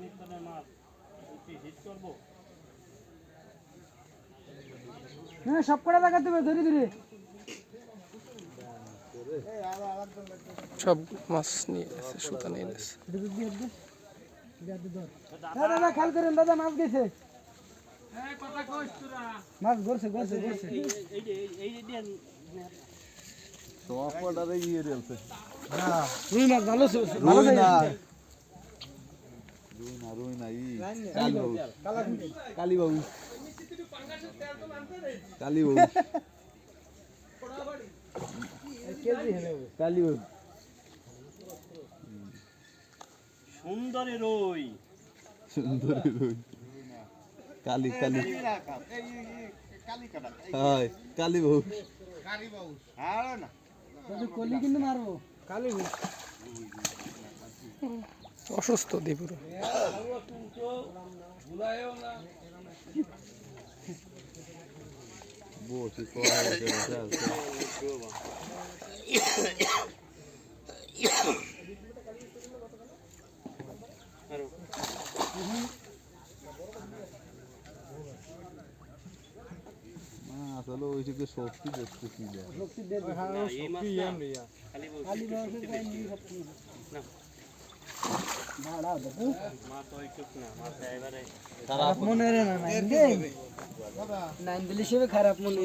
পানির মাছ হিট করব? হ্যাঁ সব কটা দেখাতে হবে ধরে ধরে। সব মাছ নিয়ে গেছে সুতা নিয়ে গেছে। দাদা দাদা খেয়াল করেন দাদা মাছ গেছে। মাছ গড়ছে রুই মাছ ভালো ছিল- ভালো রুই না সাইজ। রুই না রুই না ই কালীবাবু কালীবাবু কালীবাবু সুন্দরী রই। সুন্দরী রুই। কালী কালী। হয় কালীবাবু যদি কলি কিন্তু মারবো কালি অসুস্থ দীপুর বসে কয় আছে না আসলে ওইদিকে শক্তি দেখতেছি শক্তি মাছ না খালি বলছি, খারাপ মনে রে না নাইন দিলে খারাপ মনে